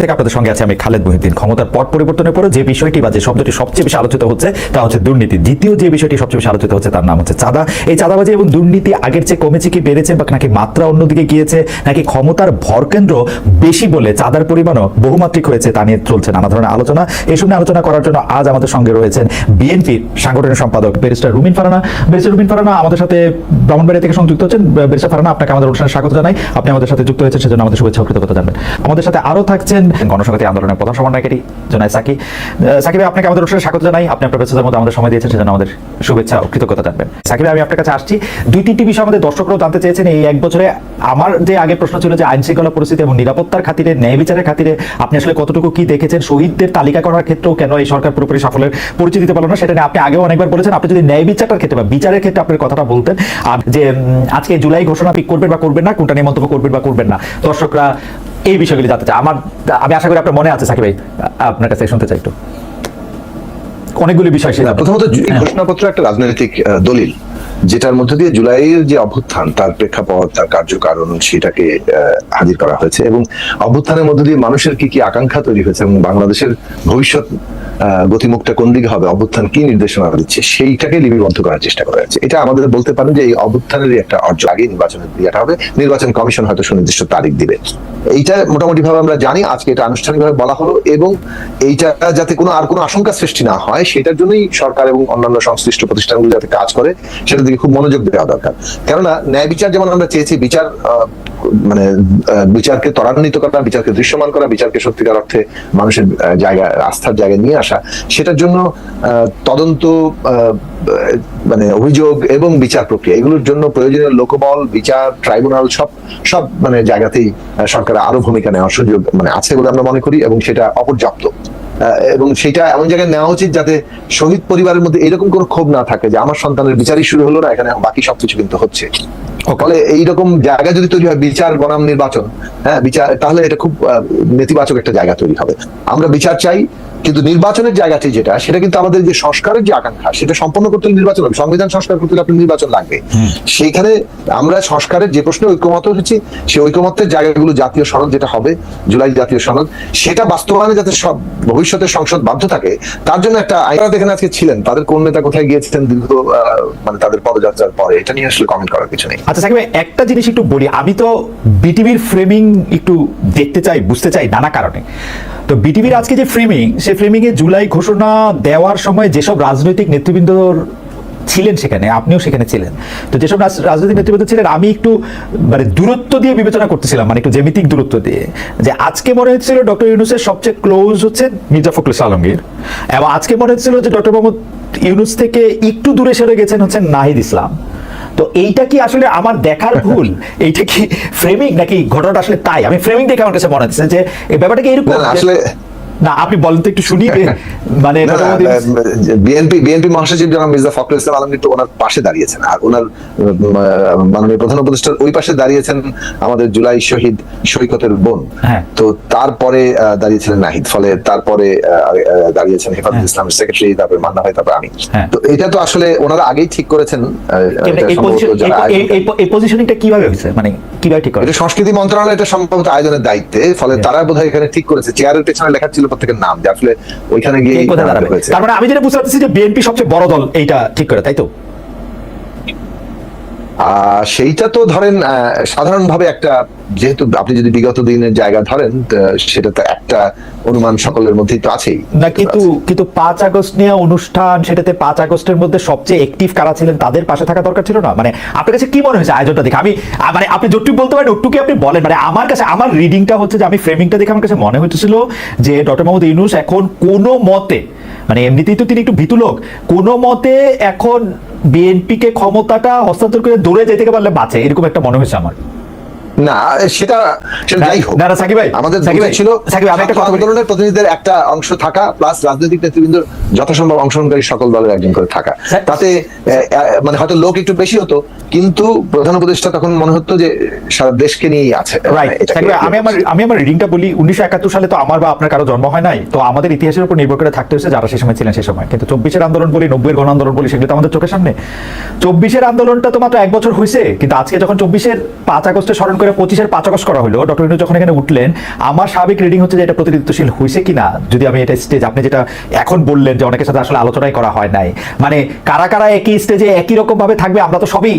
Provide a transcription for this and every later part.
থেকে আপনাদের সঙ্গে আছে আমি খালেদ মহিউদ্দিন। ক্ষমতার পট পরিবর্তনের পরে যে বিষয়টি বা যে শব্দটি সবচেয়ে বেশি আলোচিত হচ্ছে, তা হচ্ছে দুর্নীতি। দ্বিতীয় যে বিষয়টি সবচেয়ে বেশি আলোচিত হচ্ছে, তার নাম হচ্ছে চাঁদা। এই চাঁদাবাজি এবং দুর্নীতি আগের চেয়ে কমেছে কি, বেড়েছে বা নাকি মাত্রা অন্যদিকে গিয়েছে, নাকি ক্ষমতার ভরকেন্দ্র বেশি বলে চাঁদার পরিমাণও বহুমাত্রিক হয়েছে, তা নিয়ে চলছে নানা ধরনের আলোচনা। এসব নিয়ে আলোচনা করার জন্য আজ আমাদের সঙ্গে রয়েছেন বিএনপির সাংগঠনিক সম্পাদক ব্যারিস্টার রুমিন ফারানা। ব্যারিস্টার রুমিন ফারানা, আমাদের সাথে ব্রাহ্মণবাড়িয়া থেকে সংযুক্ত হচ্ছেন ব্যারিস্টার ফারানা, আপনাকে আমাদের অনুষ্ঠানে স্বাগত জানাই। আপনি আমাদের সাথে যুক্ত হয়েছেন, সেজন্য আমাদের শুভেচ্ছা কৃতজ্ঞতা জানবেন। আমাদের সাথে আরও থাকছেন গণসংহতি আন্দোলনের প্রধান সমন্বয়কারী জনায় সাকি। সাকিব আপনাকে আমাদের অনুষ্ঠানে স্বাগত জানাই। আপনি আপনার ব্যস্ততার মধ্যে আমাদের সময় দিয়েছেন, সেজন্য আমাদের শুভেচ্ছা ও কৃতজ্ঞতা জানবেন। সাকিব আমি আপনার কাছে আসছি। দুই তিনটি বিষয় আমাদের দর্শকরাও জানতে চেয়েছেন এই এক বছরে। আমার যে আগে প্রশ্ন ছিল যে আইন শৃঙ্খলা পরিস্থিতি এবং নিরাপত্তার খাতিরে, ন্যায় বিচারের খাতিরে, আপনি আসলে কতটুকু কি দেখেছেন? শহীদদের তালিকা করার ক্ষেত্রেও কেন এই সরকার পুরোপুরি সাফল্যের পরিচয় দিতে পারল না? সেটা নিয়ে আপনি আগেও অনেকবার বলেছেন। আপনি যদি ন্যায় বিচারটার ক্ষেত্রে বা বিচারের ক্ষেত্রে আপনার কথাটা বলতেন, আর যে আজকে জুলাই ঘোষণা পিক করবেন বা করবেন না, কোনটা নিয়ে মন্তব্য করবেন বা করবেন না। দর্শকরা এই বিষয়গুলি জানতে চাই। আমার আমি আশা করি আপনার মনে আছে সাকিব ভাই। আপনার কাছে শুনতে চাই একটু। অনেকগুলি বিষয় ছিল। প্রথমত এই ঘোষণাপত্র একটা রাজনৈতিক দলিল যেটার মধ্যে দিয়ে জুলাইয়ের যে অভ্যুত্থান তার প্রেক্ষাপট তার কার্যকারণ সেটাকে হাজির করা হয়েছে এবং অভ্যুত্থানের মধ্যে দিয়ে মানুষের কি কি আকাঙ্ক্ষা তৈরি হয়েছে এবং বাংলাদেশের ভবিষ্যৎ গতিমুখটা কোন দিকে হবে, অভ্যুত্থান কি নির্দেশনা দিচ্ছে, সেইটাকে লিপিবদ্ধ করার চেষ্টা করা হয়েছে এটা আমাদের বলতে পারেন যে এই অভ্যুত্থানের একটা অর্জন। আগে নির্বাচনের দিয়াটা হবে, নির্বাচন কমিশন হয়তো সুনির্দিষ্ট তারিখ দিবে। এইটা মোটামুটি ভাবে আমরা জানি, আজকে এটা আনুষ্ঠানিকভাবে বলা হলো, এবং এইটা যাতে কোনো, আর কোনো আশঙ্কা সৃষ্টি না হয়, সেটার জন্যই সরকার এবং অন্যান্য সংশ্লিষ্ট প্রতিষ্ঠানগুলো যাতে কাজ করে, সেটার দিকে খুব মনোযোগ দেওয়া দরকার। কেননা, ন্যায় বিচার যেমন আমরা চেয়েছি, বিচার মানে বিচারকে ত্বরান্বিত করা, বিচারকে দৃশ্যমান করা, বিচারকে সত্যিকার অর্থে মানুষের জায়গা, আস্থার জায়গায় নিয়ে আসা সেটার জন্য তদন্ত মানে অভিযোগ এবং বিচার প্রক্রিয়া এগুলোর জন্য প্রয়োজনীয় লোকবল বিচার ট্রাইব্যুনাল সব সব মানে জায়গাতেই আহ, সরকারের আরও ভূমিকা নেওয়ার সুযোগ মানে আছে বলে আমরা মনে করি এবং সেটা অপর্যাপ্ত। এবং সেটা এমন জায়গায় নেওয়া উচিত যাতে শহীদ পরিবারের মধ্যে এরকম কোনো ক্ষোভ না থাকে যে আমার সন্তানের বিচারই শুরু হলো না এখানে বাকি সবকিছু কিন্তু হচ্ছে। ফলে এইরকম জায়গা যদি তৈরি হয় বিচার বনাম নির্বাচন হ্যাঁ বিচার তাহলে এটা খুব নেতিবাচক একটা জায়গা তৈরি হবে। আমরা বিচার চাই কিন্তু নির্বাচনের জায়গাটি যেটা সেটা কিন্তু আমাদের যে সংস্কারের যে আকাঙ্ক্ষা সেটা সম্পন্ন করতে হলে নির্বাচন হবে সংবিধান সংস্কার করতে হলে আপনার নির্বাচন লাগবে। সেইখানে আমরা সংস্কারের যে প্রশ্নে ঐক্যমত হয়েছি সেই ঐক্যমতের জায়গাগুলো জাতীয় সনদ যেটা হবে জুলাই জাতীয় সনদ সেটা বাস্তবায়নে যাতে সব ভবিষ্যতে সংসদ বাধ্য থাকে তার জন্য একটা আইন দেখেন আজকে ছিলেন তাদের কোন নেতা কোথায় গিয়েছিলেন দীর্ঘ আহ, মানে তাদের পদযাত্রার পরে এটা নিয়ে আসলে কমেন্ট করার কিছু নেই। আচ্ছা সাকিব একটা জিনিস একটু বলি। আমি তো বিটিভির ফ্রেমিং একটু দেখতে চাই বুঝতে চাই নানা কারণে। তো বিটিভির আজকে যে ফ্রেমিং সে ফ্রেমিং এ জুলাই ঘোষণা দেওয়ার সময় যেসব রাজনৈতিক নেতৃবৃন্দর ছিলেন সেখানে, আপনিও সেখানে ছিলেন। তো যেসব রাজনৈতিক নেতৃবৃন্দ ছিলেন, আমি একটু মানে দূরত্ব দিয়ে বিবেচনা করতেছিলাম মানে একটু জ্যামিতিক দূরত্ব দিয়ে। যে আজকে মনে হচ্ছিল ডক্টর ইউনুসের সবচেয়ে ক্লোজ হচ্ছে মির্জা ফখরুল আলমগীর, এবং আজকে মনে হচ্ছিল যে ডক্টর মোহাম্মদ ইউনুস থেকে একটু দূরে সরে গেছেন হচ্ছেন নাহিদ ইসলাম। তো এইটা কি আসলে আমার দেখার ভুল? এইটা কি ফ্রেমিং নাকি ঘটনাটা আসলে তাই? আমি ফ্রেমিং দেখে আমার কাছে মনে হচ্ছে যে এই ব্যাপারটা কি এরকম? আসলে না আপনি বলেন তো একটু শুনি মানে বিএনপি বিএনপি মহাসচিব জনাব মির্জা ফখরুল ইসলাম আলমগীর তো ওনার পাশে দাঁড়িয়েছেন আর ওনার মাননীয় প্রধান উপদেষ্টার ওই পাশে দাঁড়িয়েছেন আমাদের জুলাই শহীদ সৈকতের বোন। হ্যাঁ। তো তারপরে দাঁড়িয়েছিলেন নাহিদ ফলে তারপরে দাঁড়িয়েছেন হেফাজত হ্যাঁ। ইসলামের সেক্রেটারি তারপরে মান্না ভাই তারপরে আমি। হ্যাঁ। তো এটা তো আসলে ওনারা আগেই ঠিক করেছেন এই পজিশনিংটা কীভাবে হয়েছে? মানে কীভাবে ঠিক করে সংস্কৃতি মন্ত্রণালয় এটা সম্ভবত আয়োজনের দায়িত্বে ফলে তারা বোধহয় এখানে ঠিক করেছে। চেয়ারের পেছনে লেখা ছিল প্রত্যেকের নাম যে আসলে ওইখানে গিয়ে হয়েছে। মানে আমি যেটা বুঝতে পারছি যে বিএনপি সবচেয়ে বড় দল এইটা ঠিক করে তাই তো? সেইটা তো ধরেন সাধারণ ভাবে একটা যেহেতু আপনি যদি বিগত দিনের জায়গা ধরেন সেটা তো একটা অনুমান সকলের মধ্যেই তো আছেই। না কিন্তু কিন্তু পাঁচ আগস্ট নিয়ে অনুষ্ঠান সেটাতে পাঁচ আগস্টের মধ্যে সবচেয়ে অ্যাক্টিভ কারা ছিলেন তাদের পাশে থাকা দরকার ছিল না? মানে আপনার কাছে কি মনে হয়েছে আয়োজনটা দেখে? আমি মানে আপনি যতটুকু বলতে পারেন ওটুকু আপনি বলেন। মানে আমার কাছে আমার রিডিংটা হচ্ছে যে আমি ফ্রেমিংটা দেখে আমার কাছে মনে হচ্ছিল যে ডক্টর মোহাম্মদ ইউনুস এখন কোনো মতে মানে এমনিতেই তো তিনি একটু ভীতু লোক কোনো মতে এখন বিএনপিকে ক্ষমতাটা হস্তান্তর করে দূরে যেতে পারলে বাঁচে এরকম একটা মনে হয়েছে আমার। না সেটা যাই হোক। সাকিব ভাই, আমাদের সাকিব ভাই, ছিল। সাকিব আমি একটা কথা। আন্দোলনের প্রতিনিধিদের একটা অংশ থাকা প্লাস রাজনৈতিক নেতৃবৃন্দ যথাসম্ভব অংশগ্রহণকারী সকল দলের একজন করে থাকা। তাতে মানে হয়তো লোক একটু বেশি হতো কিন্তু প্রধান উপদেষ্টা তখন মনে হতো যে সারা দেশকে নিয়েই আছে। আমি আমার আমি আমার রিডিংটা বলি উনিশশো একাত্তর সালে তো আমার বা আপনার কারও জন্ম হয় নাই তো আমাদের ইতিহাসের উপর নির্ভর করে থাকতে হচ্ছে যারা সে সময় ছিলেন সে সময়। কিন্তু চব্বিশের আন্দোলন বলি নব্বইয়ের গণ আন্দোলন বলি সেগুলো তো আমাদের চোখের সামনে। চব্বিশের আন্দোলনটা তো মাত্র এক বছর হয়েছে কিন্তু আজকে যখন চব্বিশের পাঁচ আগস্টে স্মরণ করে হাজার পঁচিশের পাঁচ আগস্ট করা হলো ডক্টর ইনু যখন এখানে উঠলেন, আমার স্বাভাবিক রিডিং হচ্ছে যে এটা প্রতিনিধিত্বশীল হয়েছে কিনা? যদি আমি এটা স্টেজ আপনি যেটা এখন বললেন যে অনেকের সাথে আসলে আলোচনাই করা হয় নাই। মানে কারা কারা একই স্টেজে একই রকম ভাবে থাকবে, আমরা তো সবই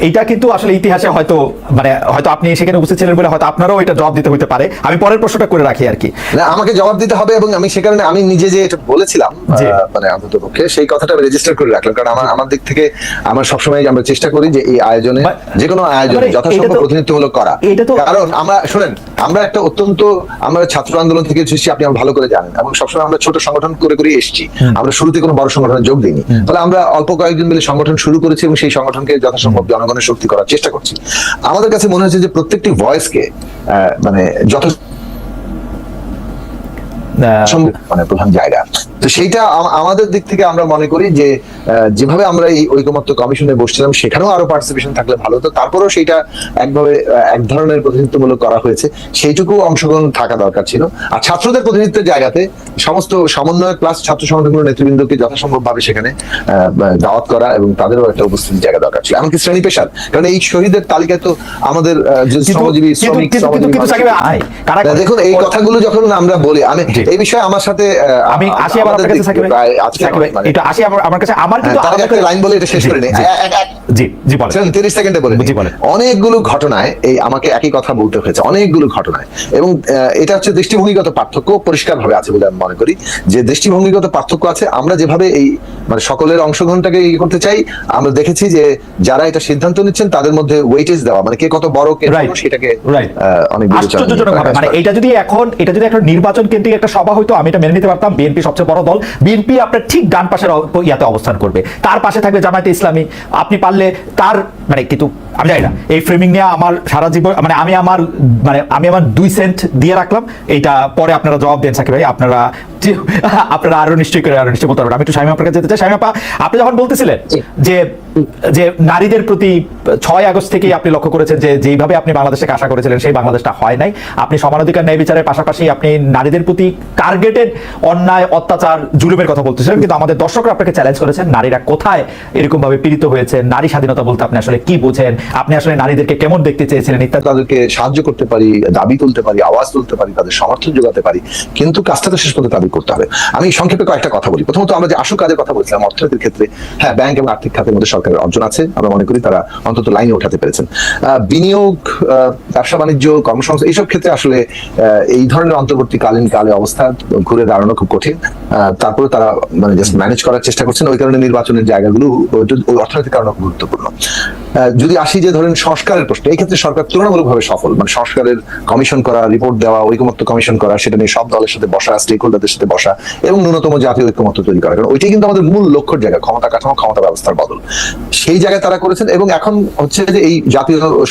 এইটা কিন্তু আসলে ইতিহাসে হয়তো মানে হয়তো আপনি সেখানে উপস্থিত ছিলেন বলে হয়তো আপনারাও এটা জবাব দিতে হতে পারে। আমি পরের প্রশ্নটা করে রাখি আর কি। না আমাকে জবাব দিতে হবে এবং আমি সে কারণে আমি নিজে যে এটা বলেছিলাম মানে অন্তত পক্ষে সেই কথাটা আমি রেজিস্টার করে রাখলাম। কারণ আমার আমার দিক থেকে আমার সবসময় আমরা চেষ্টা করি যে এই আয়োজনে যে কোনো আয়োজনে মানে যথাসম্ভব তো- প্রতিনিধিত্বমূলক করা। এটা তো- কারণ আমরা শুনেন আমরা একটা অত্যন্ত আমরা ছাত্র আন্দোলন থেকে এসেছি আপনি ভালো করে জানেন। এবং সবসময় আমরা ছোট সংগঠন করে করে এসেছি। আমরা শুরুতে কোনো বড় সংগঠনে যোগ দিইনি। তাহলে আমরা অল্প কয়েকজন মিলে সংগঠন শুরু করেছি এবং সেই সংগঠনকে যথাসম্ভব জনগণের শক্তি করার চেষ্টা করছি। আমাদের কাছে মনে হচ্ছে যে প্রত্যেকটি ভয়েসকে মানে যথেষ্ট মানে প্রধান জায়গা। তো সেইটা আমাদের দিক থেকে আমরা মনে করি যে যেভাবে আমরা এই ঐকমত্য কমিশনে বসছিলাম সেখানেও আরও পার্টিসিপেশন থাকলে ভালো হতো। তারপরেও সেইটা একভাবে এক ধরনের প্রতিনিধিত্বমূলক করা হয়েছে। সেইটুকু অংশগ্রহণ থাকা দরকার ছিল। আর ছাত্রদের প্রতিনিধিত্বের জায়গাতে সমস্ত সমন্বয় প্লাস ছাত্র সংগঠনগুলোর নেতৃবৃন্দকে যথাসম্ভব ভাবে সেখানে আহ, দাওয়াত করা এবং তাদেরও একটা উপস্থিতির জায়গা দরকার ছিল। এমনকি শ্রেণি পেশার। কারণ এই শহীদের তালিকায় তো আমাদের শ্রমজীবী শ্রমিক দেখুন এই কথাগুলো যখন আমরা বলি আমি এই বিষয়ে আমার সাথে আমি আসি আবার আপনার কাছে সাকিব ভাই প্রায় আজকে সাকিব ভাই, এটা আসি আমার আমার কাছে? আমার কিন্তু তার একটা লাইন বলে এটা শেষ করে নিই। জি, এ- এ- এ- জি জি বলেন। 30 সেকেন্ডে বলে জি, বলেন। অনেকগুলো ঘটনায় এই আমাকে একই কথা বলতে হয়েছে। অনেকগুলো ঘটনায়। এবং এটা হচ্ছে দৃষ্টিভঙ্গিগত পার্থক্য পরিষ্কার ভাবে আছে বলে আমি মনে করি। যে দৃষ্টিভঙ্গিগত পার্থক্য আছে আমরা যেভাবে এই মানে সকলের অংশগ্রহণটাকে ইয়ে করতে চাই আমরা দেখেছি যে যারা এটা সিদ্ধান্ত নিচ্ছেন তাদের মধ্যে ওয়েটেজ দেওয়া মানে কে কত বড় কে সেটাকে অনেক মানে এটা যদি এখন এটা যদি একটা নির্বাচন কেন্দ্রিক একটা সভা হইতো আমি এটা মেনে নিতে পারতাম। বিএনপি সবচেয়ে বড় দল বিএনপি আপনার ঠিক ডান পাশের ইয়াতে অবস্থান করবে। তার পাশে থাকবে জামায়াতে ইসলামী। আপনি পারলে তার মানে কিন্তু আমি জানি না এই ফ্রেমিং নিয়ে আমার সারা জীবন মানে আমি আমার মানে আমি আমার দুই সেন্ট দিয়ে রাখলাম। এইটা পরে আপনারা জবাব দেন সাকিব ভাই আপনারা আপনারা আরও নিশ্চয়ই করে আরও নিশ্চয়ই বলতে পারবেন। আমি একটু শামিমা আপনার কাছে যেতে চাই। শামিমা আপনি যখন বলতেছিলেন যে যে নারীদের প্রতি ছয় আগস্ট থেকেই আপনি লক্ষ্য করেছেন যে যেইভাবে আপনি বাংলাদেশকে আশা করেছিলেন সেই বাংলাদেশটা হয় নাই। আপনি সমানাধিকার ন্যায় বিচারের পাশাপাশি আপনি নারীদের প্রতি টার্গেটেড অন্যায় অত্যাচার জুলুমের কথা বলতেছিলেন, কিন্তু আমাদের দর্শকরা আপনাকে চ্যালেঞ্জ করেছেন, নারীরা কোথায় এরকম ভাবে পীড়িত হয়েছে নারী স্বাধীনতা বলতে আপনি আসলে কি বোঝেন, আপনি আসলে নারীদেরকে কেমন দেখতে চেয়েছিলেন ইত্যাদি। তাদেরকে সাহায্য করতে পারি, দাবি তুলতে পারি, আওয়াজ তুলতে পারি, তাদের সমর্থন যোগাতে পারি, কিন্তু কাজটা তো শেষ পর্যন্ত তাদের করতে হবে। আমি সংক্ষেপে কয়েকটা কথা বলি। প্রথমত আমরা যে আসল কাজের কথা বলছিলাম অর্থনীতির ক্ষেত্রে হ্যাঁ ব্যাংক এবং আর্থিক খাতের মধ্যে সরকারের অর্জন আছে, আমরা মনে করি তারা অন্তত লাইনে ওঠাতে পেরেছেন। বিনিয়োগ ব্যবসা বাণিজ্য, কর্মসংস্থান, এইসব ক্ষেত্রে আসলে এই ধরনের অন্তর্বর্তীকালীন কালে অবস্থা ঘুরে দাঁড়ানো খুব কঠিন। তারপরে তারা মানে জাস্ট ম্যানেজ করার চেষ্টা করছেন, ওই কারণে নির্বাচনের জায়গাগুলো ওই- অর্থনৈতিক কারণে গুরুত্বপূর্ণ। যদি আসি যে ধরেন সংস্কারের প্রশ্ন, এই ক্ষেত্রে সরকার তুলনামূলকভাবে সফল। মানে সংস্কারের কমিশন করা রিপোর্ট দেওয়া, ঐকমত্য কমিশন করা, সেটা নিয়ে সব দলের সাথে বসা স্টেক হোল্ডারদের সাথে বসা, এবং ন্যূনতম জাতীয় ঐক্যমত্য তৈরি করা, কারণ ওইটাই কিন্তু আমাদের মূল লক্ষ্যের জায়গা, ক্ষমতা কাঠামো, ক্ষমতা ব্যবস্থার বদল। সেই জায়গায় তারা করেছেন, এবং এখন হচ্ছে যে এই জাতীয়